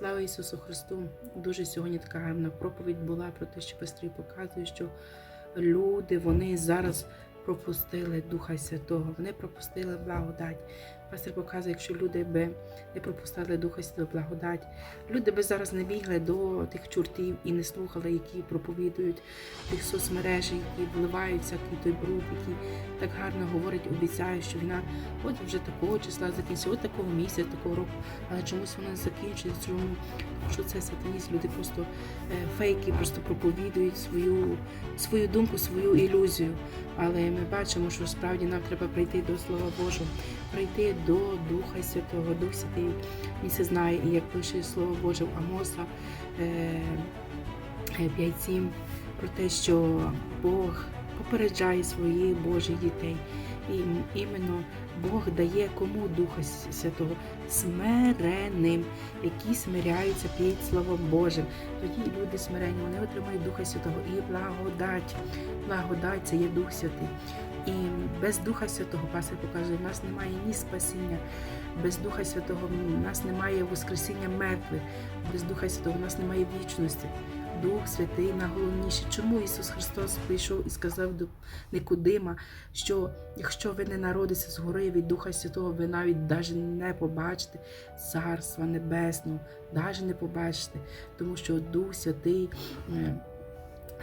Слава Ісусу Христу! Дуже сьогодні така гарна проповідь була про те, що пестрі показують, що люди вони зараз пропустили Духа Святого, вони пропустили благодать. Пастор показує, якщо люди би не пропустили Духа Святого благодать, люди би зараз не бігли до тих чортів і не слухали, які проповідують тих соцмережі, які вливають всякий той бруд, які так гарно говорять, обіцяють, що війна от вже такого числа закінчиться, от такого місяця, такого року, але чомусь вона закінчується. Чому? Що це сатаніст, люди просто е, фейки, просто проповідують свою, свою думку, свою ілюзію. Але ми бачимо, що справді нам треба прийти до Слова Божого, прийти до Духа Святого, Дух Святий. Він це знає, і як пише Слово Боже в Амоса е, е, 5.7 про те, що Бог попереджає своїх Божих дітей. І іменно Бог дає кому Духа Святого смиреним, які смиряються під Словом Божим. Тоді люди смирені, вони отримують Духа Святого і благодать. Благодать це є Дух Святий. І без Духа Святого Пастор показує, в нас немає ні спасіння, без Духа Святого в нас немає Воскресіння мертвих, без Духа Святого в нас немає вічності. Дух Святий найголовніше. Чому Ісус Христос прийшов і сказав до Никодима, що якщо ви не народитеся згори від Духа Святого, ви навіть навіть не побачите Царства Небесного, навіть не побачите, тому що Дух Святий.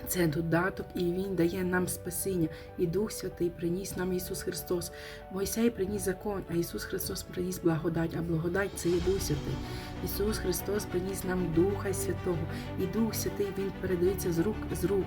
Це додаток, і Він дає нам спасіння. І Дух Святий приніс нам Ісус Христос. Мойсей приніс закон, а Ісус Христос приніс благодать, а благодать це є Дух Святий. Ісус Христос приніс нам Духа Святого. І Дух Святий Він передається з рук з рук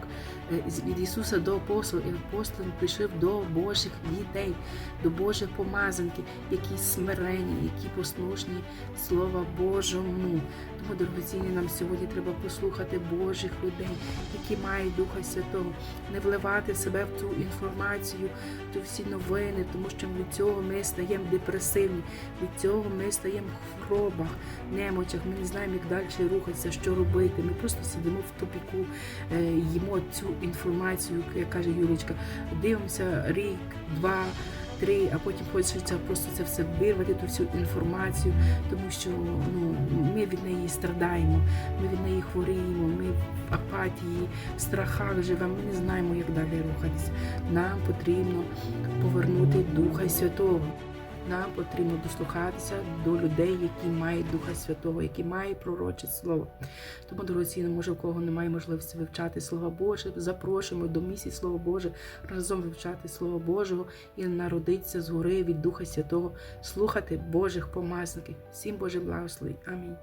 е, від Ісуса до апостола. І апостол прийшов до Божих дітей, до Божих помазанків, які смирені, які послушні Слова Божому. Тому, дорогоцінні, нам сьогодні треба послухати Божих людей, які мають Духа Святого, не вливати себе в цю інформацію, ту всі новини, тому що від цього ми стаємо депресивні, від цього ми стаємо в хворобах, немочах, ми не знаємо, як далі рухатися, що робити. Ми просто сидимо в тупіку, е, їмо цю інформацію, як каже Юлічка, дивимося рік, два. Три, а потім хочеться просто це все вирвати, ту всю інформацію, тому що ну, ми від неї страдаємо, ми від неї хворіємо, апатії, в страхах живемо, ми не знаємо, як далі рухатися. Нам потрібно повернути Духа Святого. Нам потрібно дослухатися до людей, які мають Духа Святого, які мають пророче слово. Тому, дорогоцінно, може, у кого немає можливості вивчати Слово Боже, запрошуємо до місії Слово Боже разом вивчати Слово Божого і народитися згори від Духа Святого, слухати Божих помазників. Всім Боже благослови. Амінь.